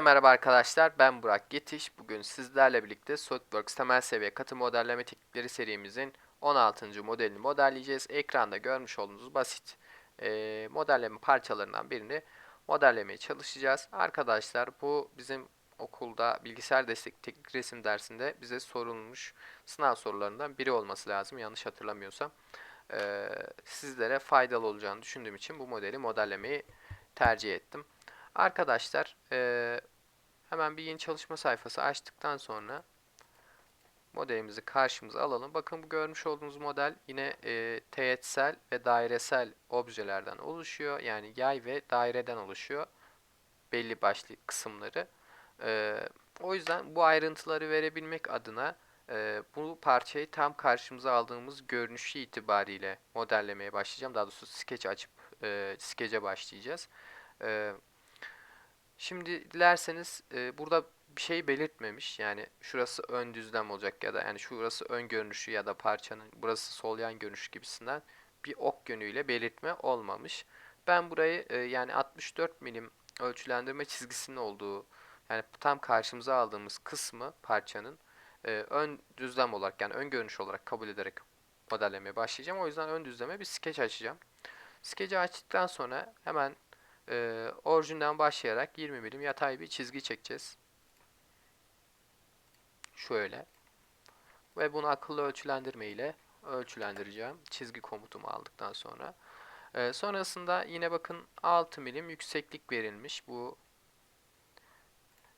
Hepinize merhaba arkadaşlar. Ben Burak Yetiş. Bugün sizlerle birlikte SolidWorks temel seviye katı modelleme teknikleri serimizin 16. modelini modelleyeceğiz. Ekranda görmüş olduğunuz basit e, modelleme parçalarından birini modellemeye çalışacağız. Arkadaşlar bu bizim okulda bilgisayar destek teknik resim dersinde bize sorulmuş sınav sorularından biri olması lazım. Yanlış hatırlamıyorsam. E, sizlere faydalı olacağını düşündüğüm için bu modeli modellemeyi tercih ettim. Arkadaşlar eee, hemen bir yeni çalışma sayfası açtıktan sonra modelimizi karşımıza alalım. Bakın bu görmüş olduğunuz model yine eee teğetsel ve dairesel objelerden oluşuyor. Yani yay ve daireden oluşuyor. Belli başlı kısımları. Eee, o yüzden bu ayrıntıları verebilmek adına bu parçayı tam karşımıza aldığımız görünüşü itibariyle modellemeye başlayacağım. Daha doğrusu sketch açıp eee skece başlayacağız. Eee Şimdi dilerseniz e, burada bir şey belirtmemiş. Yani şurası ön düzlem olacak ya da yani şurası ön görünüşü ya da parçanın burası sol yan görünüşü gibisinden bir ok yönüyle belirtme olmamış. Ben burayı e, yani 64 milim ölçülendirme çizgisinin olduğu yani tam karşımıza aldığımız kısmı parçanın e, ön düzlem olarak yani ön görünüş olarak kabul ederek modellemeye başlayacağım. O yüzden ön düzleme bir sketch açacağım. Skeci açtıktan sonra hemen e, orijinden başlayarak 20 milim yatay bir çizgi çekeceğiz. Şöyle. Ve bunu akıllı ölçülendirme ile ölçülendireceğim. Çizgi komutumu aldıktan sonra. E, sonrasında yine bakın 6 milim yükseklik verilmiş. Bu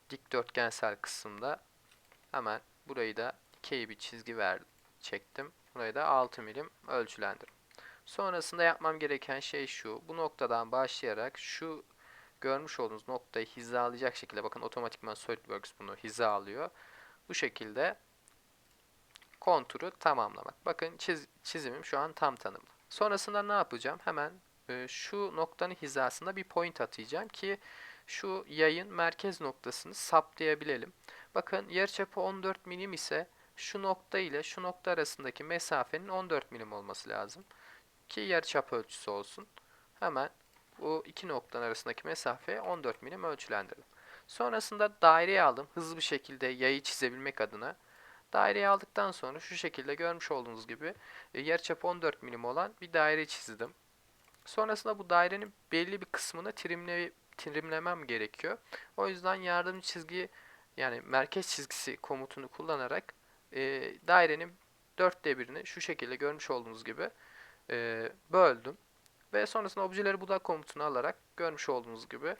dikdörtgensel kısımda. Hemen burayı da dikey bir çizgi ver çektim. Burayı da 6 milim ölçülendirdim. Sonrasında yapmam gereken şey şu. Bu noktadan başlayarak şu görmüş olduğunuz noktayı hizalayacak şekilde bakın otomatikman SolidWorks bunu hizalıyor. Bu şekilde konturu tamamlamak. Bakın çiz, çizimim şu an tam tanımlı. Sonrasında ne yapacağım? Hemen e, şu noktanın hizasında bir point atayacağım ki şu yayın merkez noktasını saptayabilelim. Bakın yarıçapı 14 milim ise şu nokta ile şu nokta arasındaki mesafenin 14 milim olması lazım ki yarıçap ölçüsü olsun. Hemen bu iki noktanın arasındaki mesafe 14 milim ölçülendirdim. Sonrasında daireyi aldım. Hızlı bir şekilde yayı çizebilmek adına. Daireyi aldıktan sonra şu şekilde görmüş olduğunuz gibi e, yarıçapı 14 milim olan bir daire çizdim. Sonrasında bu dairenin belli bir kısmını trimle, trimlemem gerekiyor. O yüzden yardımcı çizgi yani merkez çizgisi komutunu kullanarak e, dairenin dörtte birini şu şekilde görmüş olduğunuz gibi e, böldüm. Ve sonrasında objeleri budak komutunu alarak görmüş olduğunuz gibi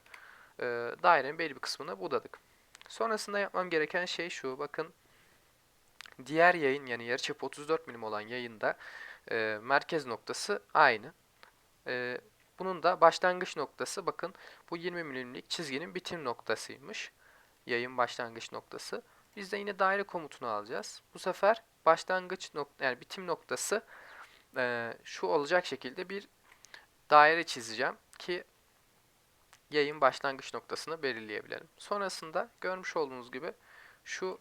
e, dairenin belli bir kısmını budadık. Sonrasında yapmam gereken şey şu. Bakın diğer yayın yani yarıçapı 34 milim olan yayında e, merkez noktası aynı. E, bunun da başlangıç noktası bakın bu 20 milimlik çizginin bitim noktasıymış. Yayın başlangıç noktası. Biz de yine daire komutunu alacağız. Bu sefer başlangıç nokta yani bitim noktası e, şu olacak şekilde bir daire çizeceğim ki yayın başlangıç noktasını belirleyebilirim. Sonrasında görmüş olduğunuz gibi şu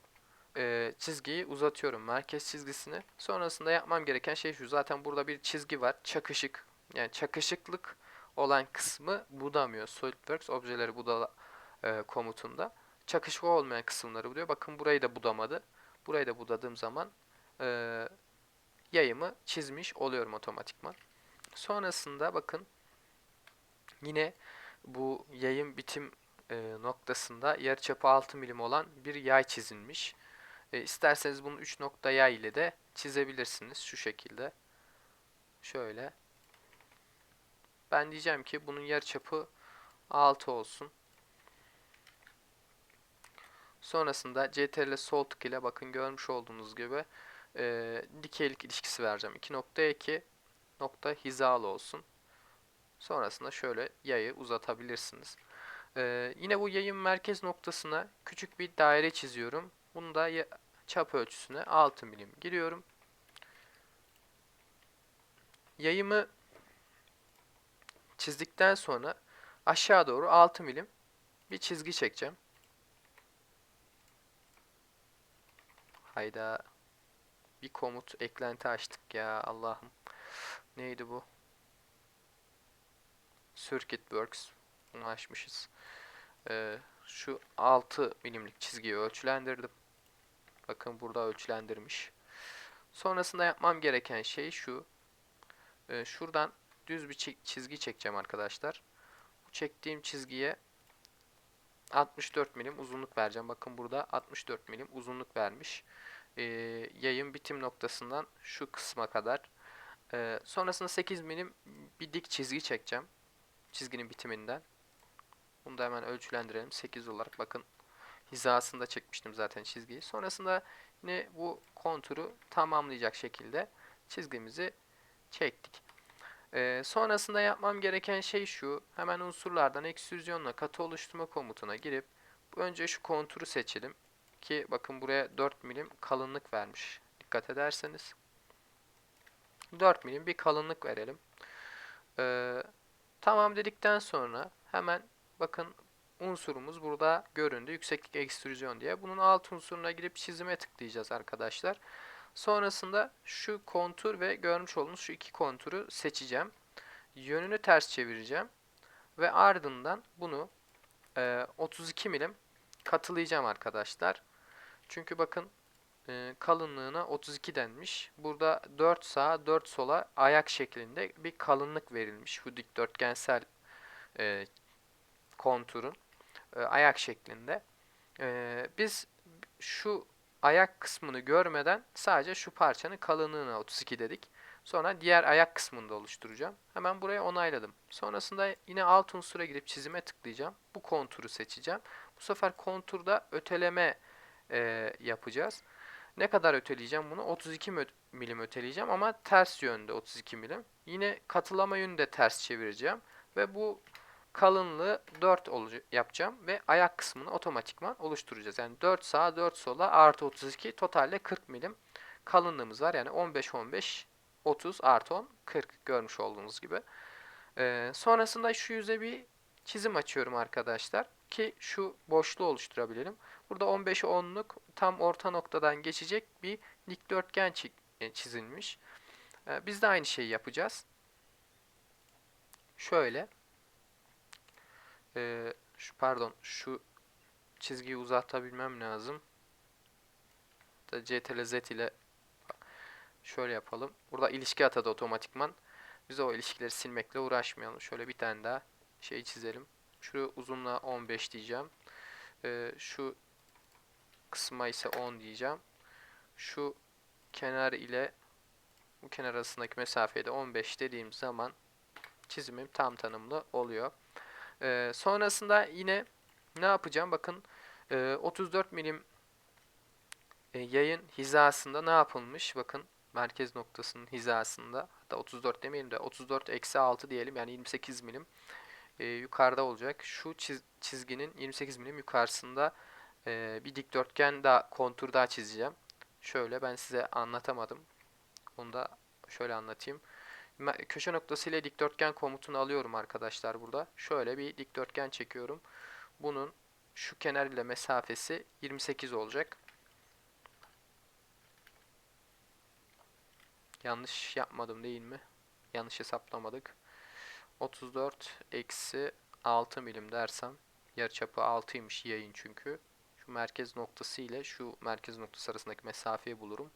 e, çizgiyi uzatıyorum merkez çizgisini. Sonrasında yapmam gereken şey şu zaten burada bir çizgi var çakışık yani çakışıklık olan kısmı budamıyor. SolidWorks objeleri budala e, komutunda. Çakışık olmayan kısımları buluyor. Bakın burayı da budamadı. Burayı da budadığım zaman e, yayımı çizmiş oluyorum otomatikman. Sonrasında bakın yine bu yayın bitim e, noktasında yarıçapı 6 milim olan bir yay çizilmiş. E, isterseniz bunu 3 nokta yay ile de çizebilirsiniz şu şekilde. Şöyle. Ben diyeceğim ki bunun yarıçapı 6 olsun. Sonrasında CTRL sol tık ile bakın görmüş olduğunuz gibi e, dikeylik ilişkisi vereceğim. 2.2 nokta hizalı olsun. Sonrasında şöyle yayı uzatabilirsiniz. Ee, yine bu yayın merkez noktasına küçük bir daire çiziyorum. Bunu da çap ölçüsüne 6 milim giriyorum. Yayımı çizdikten sonra aşağı doğru 6 milim bir çizgi çekeceğim. Hayda. Bir komut eklenti açtık ya Allah'ım. Neydi bu? Circuit Works. Bunu açmışız. Ee, şu 6 milimlik çizgiyi ölçülendirdim. Bakın burada ölçülendirmiş. Sonrasında yapmam gereken şey şu. Ee, şuradan düz bir çi- çizgi çekeceğim arkadaşlar. Bu çektiğim çizgiye 64 milim uzunluk vereceğim. Bakın burada 64 milim uzunluk vermiş. Ee, yayın bitim noktasından şu kısma kadar. Ee, sonrasında 8 milim bir dik çizgi çekeceğim. Çizginin bitiminden. Bunu da hemen ölçülendirelim. 8 olarak bakın hizasında çekmiştim zaten çizgiyi. Sonrasında yine bu konturu tamamlayacak şekilde çizgimizi çektik. Ee, sonrasında yapmam gereken şey şu. Hemen unsurlardan ekstrüzyonla katı oluşturma komutuna girip önce şu konturu seçelim. Ki bakın buraya 4 milim kalınlık vermiş. Dikkat ederseniz. 4 milim bir kalınlık verelim. Ee, tamam dedikten sonra hemen bakın unsurumuz burada göründü. Yükseklik ekstrüzyon diye. Bunun alt unsuruna girip çizime tıklayacağız arkadaşlar. Sonrasında şu kontur ve görmüş olduğunuz şu iki konturu seçeceğim. Yönünü ters çevireceğim. Ve ardından bunu e, 32 milim katılayacağım arkadaşlar. Çünkü bakın e, kalınlığına 32 denmiş. Burada 4 sağa 4 sola ayak şeklinde bir kalınlık verilmiş. Bu dikdörtgensel e, konturun e, ayak şeklinde. E, biz şu ayak kısmını görmeden sadece şu parçanın kalınlığına 32 dedik. Sonra diğer ayak kısmını da oluşturacağım. Hemen buraya onayladım. Sonrasında yine alt unsura girip çizime tıklayacağım. Bu konturu seçeceğim. Bu sefer konturda öteleme e, yapacağız. Ne kadar öteleyeceğim bunu? 32 mö- milim öteleyeceğim ama ters yönde 32 milim. Yine katılama yönünü de ters çevireceğim. Ve bu kalınlığı 4 olucu- yapacağım ve ayak kısmını otomatikman oluşturacağız. Yani 4 sağa 4 sola artı 32 totalde 40 milim kalınlığımız var. Yani 15 15 30 artı 10 40 görmüş olduğunuz gibi. Ee, sonrasında şu yüze bir çizim açıyorum arkadaşlar ki şu boşluğu oluşturabilelim. Burada 15'e 10'luk tam orta noktadan geçecek bir dikdörtgen e, çizilmiş. Ee, biz de aynı şeyi yapacağız. Şöyle. Ee, şu pardon şu çizgiyi uzatabilmem lazım. CTRL Z ile şöyle yapalım. Burada ilişki atadı otomatikman. Biz o ilişkileri silmekle uğraşmayalım. Şöyle bir tane daha şey çizelim. Şu uzunluğa 15 diyeceğim. Ee, şu kısma ise 10 diyeceğim. Şu kenar ile bu kenar arasındaki mesafeye de 15 dediğim zaman çizimim tam tanımlı oluyor. Ee, sonrasında yine ne yapacağım? Bakın e, 34 milim e, yayın hizasında ne yapılmış? Bakın merkez noktasının hizasında hatta 34 demeyelim de 34 eksi 6 diyelim yani 28 milim e, yukarıda olacak. Şu çiz- çizginin 28 milim yukarısında e, bir dikdörtgen daha kontur daha çizeceğim. Şöyle ben size anlatamadım. Onu da şöyle anlatayım. Köşe noktası ile dikdörtgen komutunu alıyorum arkadaşlar burada. Şöyle bir dikdörtgen çekiyorum. Bunun şu kenar ile mesafesi 28 olacak. Yanlış yapmadım değil mi? Yanlış hesaplamadık. 34 eksi 6 milim dersem yarıçapı 6'ymış yayın çünkü. Şu merkez noktası ile şu merkez noktası arasındaki mesafeyi bulurum.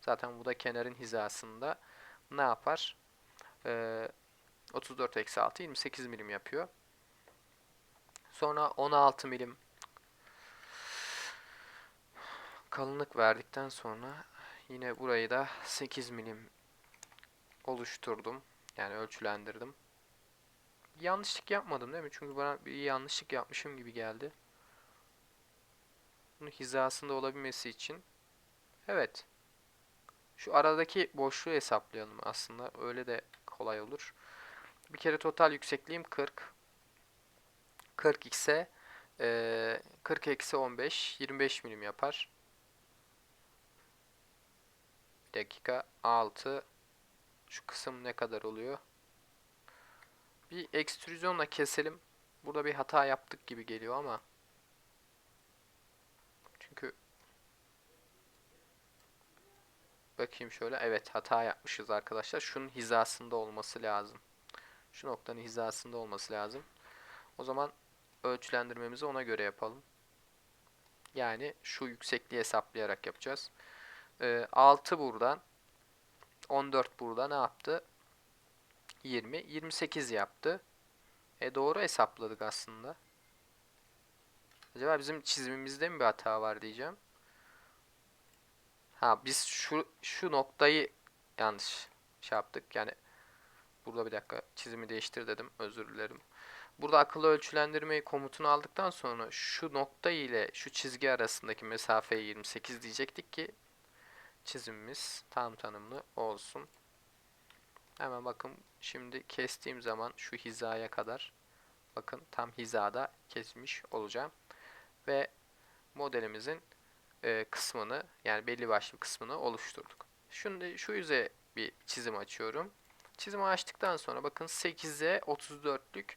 Zaten bu da kenarın hizasında ne yapar? Ee, 34 eksi 6 28 milim yapıyor. Sonra 16 milim kalınlık verdikten sonra yine burayı da 8 milim oluşturdum. Yani ölçülendirdim. Yanlışlık yapmadım değil mi? Çünkü bana bir yanlışlık yapmışım gibi geldi. Bunun hizasında olabilmesi için. Evet. Şu aradaki boşluğu hesaplayalım aslında. Öyle de kolay olur. Bir kere total yüksekliğim 40. 40 ise eee 40 eksi 15 25 milim yapar. Bir dakika 6 şu kısım ne kadar oluyor? Bir ekstrüzyonla keselim. Burada bir hata yaptık gibi geliyor ama. Çünkü bakayım şöyle. Evet hata yapmışız arkadaşlar. Şunun hizasında olması lazım. Şu noktanın hizasında olması lazım. O zaman ölçülendirmemizi ona göre yapalım. Yani şu yüksekliği hesaplayarak yapacağız. Ee, 6 buradan 14 burada ne yaptı? 20. 28 yaptı. E doğru hesapladık aslında. Acaba bizim çizimimizde mi bir hata var diyeceğim. Ha biz şu şu noktayı yanlış şey yaptık. Yani burada bir dakika çizimi değiştir dedim. Özür dilerim. Burada akıllı ölçülendirmeyi komutunu aldıktan sonra şu nokta ile şu çizgi arasındaki mesafeyi 28 diyecektik ki çizimimiz tam tanımlı olsun. Hemen bakın şimdi kestiğim zaman şu hizaya kadar bakın tam hizada kesmiş olacağım. Ve modelimizin e, kısmını yani belli başlı kısmını oluşturduk. Şimdi şu yüze bir çizim açıyorum. Çizimi açtıktan sonra bakın 8'e 34'lük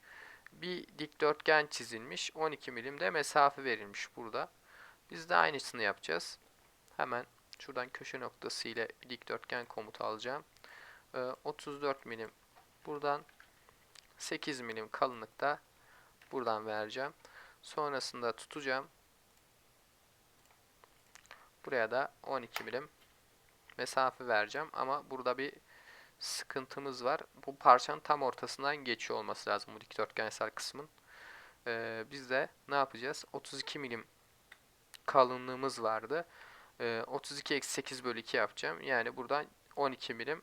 bir dikdörtgen çizilmiş. 12 milim de mesafe verilmiş burada. Biz de aynısını yapacağız. Hemen şuradan köşe noktası ile dikdörtgen komutu alacağım. Ee, 34 milim buradan 8 milim kalınlıkta buradan vereceğim. Sonrasında tutacağım. Buraya da 12 milim mesafe vereceğim. Ama burada bir sıkıntımız var. Bu parçanın tam ortasından geçiyor olması lazım bu dikdörtgensel kısmın. Ee, biz de ne yapacağız? 32 milim kalınlığımız vardı. Ee, 32 eksi 8 bölü 2 yapacağım. Yani buradan 12 milim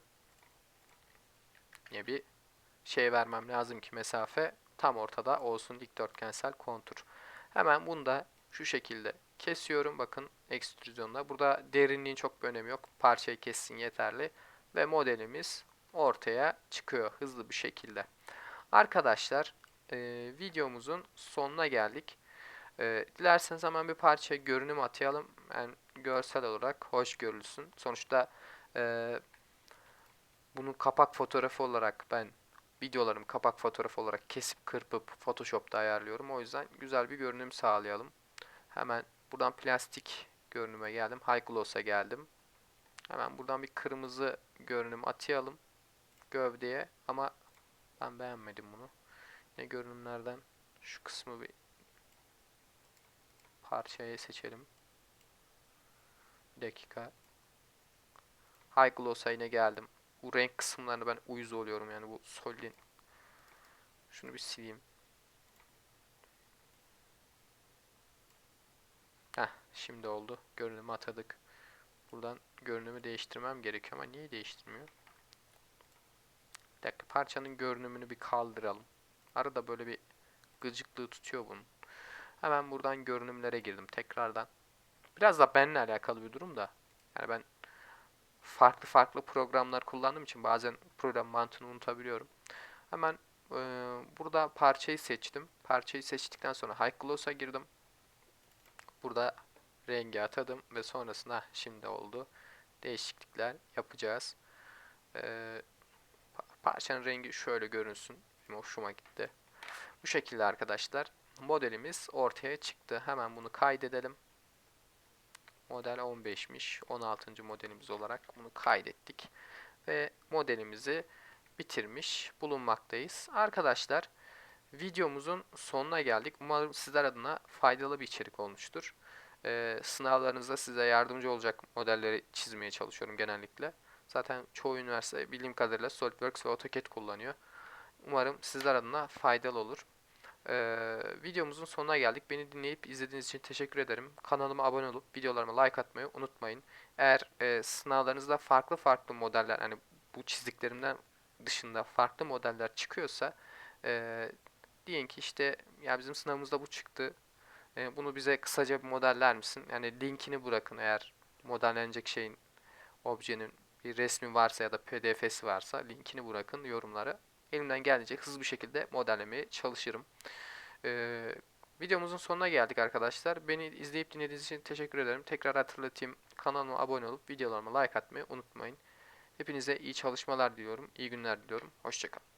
ya bir şey vermem lazım ki mesafe tam ortada olsun dikdörtgensel kontur. Hemen bunu da şu şekilde kesiyorum. Bakın ekstrüzyonda. Burada derinliğin çok bir önemi yok. Parçayı kessin yeterli. Ve modelimiz ortaya çıkıyor hızlı bir şekilde. Arkadaşlar e, videomuzun sonuna geldik. E, dilerseniz hemen bir parça görünüm atayalım. Yani görsel olarak hoş görülsün. Sonuçta e, bunu kapak fotoğrafı olarak ben videolarım kapak fotoğrafı olarak kesip kırpıp Photoshop'ta ayarlıyorum. O yüzden güzel bir görünüm sağlayalım. Hemen buradan plastik görünüme geldim. High Gloss'a geldim. Hemen buradan bir kırmızı görünüm atayalım gövdeye ama ben beğenmedim bunu. Yine görünümlerden şu kısmı bir parçaya seçelim. Bir dakika. High Gloss'a yine geldim. Bu renk kısımlarını ben uyuz oluyorum yani bu solin. Şunu bir sileyim. Heh, şimdi oldu. Görünümü atadık. Buradan görünümü değiştirmem gerekiyor ama niye değiştirmiyor? Bir dakika parçanın görünümünü bir kaldıralım. Arada böyle bir gıcıklığı tutuyor bunun. Hemen buradan görünümlere girdim tekrardan. Biraz da benimle alakalı bir durum da. Yani ben farklı farklı programlar kullandığım için bazen program mantığını unutabiliyorum. Hemen e, burada parçayı seçtim. Parçayı seçtikten sonra High Gloss'a girdim. Burada rengi atadım ve sonrasında şimdi oldu. Değişiklikler yapacağız. Ee, parçanın rengi şöyle görünsün. Benim hoşuma gitti. Bu şekilde arkadaşlar modelimiz ortaya çıktı. Hemen bunu kaydedelim. Model 15'miş. 16. modelimiz olarak bunu kaydettik. Ve modelimizi bitirmiş bulunmaktayız. Arkadaşlar videomuzun sonuna geldik. Umarım sizler adına faydalı bir içerik olmuştur. Ee, sınavlarınızda size yardımcı olacak modelleri çizmeye çalışıyorum genellikle. Zaten çoğu üniversite bildiğim kadarıyla SolidWorks ve AutoCAD kullanıyor. Umarım sizler adına faydalı olur. Ee, videomuzun sonuna geldik. Beni dinleyip izlediğiniz için teşekkür ederim. Kanalıma abone olup videolarıma like atmayı unutmayın. Eğer e, sınavlarınızda farklı farklı modeller, hani bu çizdiklerimden dışında farklı modeller çıkıyorsa e, diyin ki işte ya bizim sınavımızda bu çıktı. E, bunu bize kısaca bir modeller misin? Yani linkini bırakın eğer modellenecek şeyin objenin bir resmi varsa ya da pdf'si varsa linkini bırakın yorumlara. Elimden geldiğince hızlı bir şekilde modellemeye çalışırım. Ee, videomuzun sonuna geldik arkadaşlar. Beni izleyip dinlediğiniz için teşekkür ederim. Tekrar hatırlatayım. Kanalıma abone olup videolarıma like atmayı unutmayın. Hepinize iyi çalışmalar diliyorum. İyi günler diliyorum. Hoşçakalın.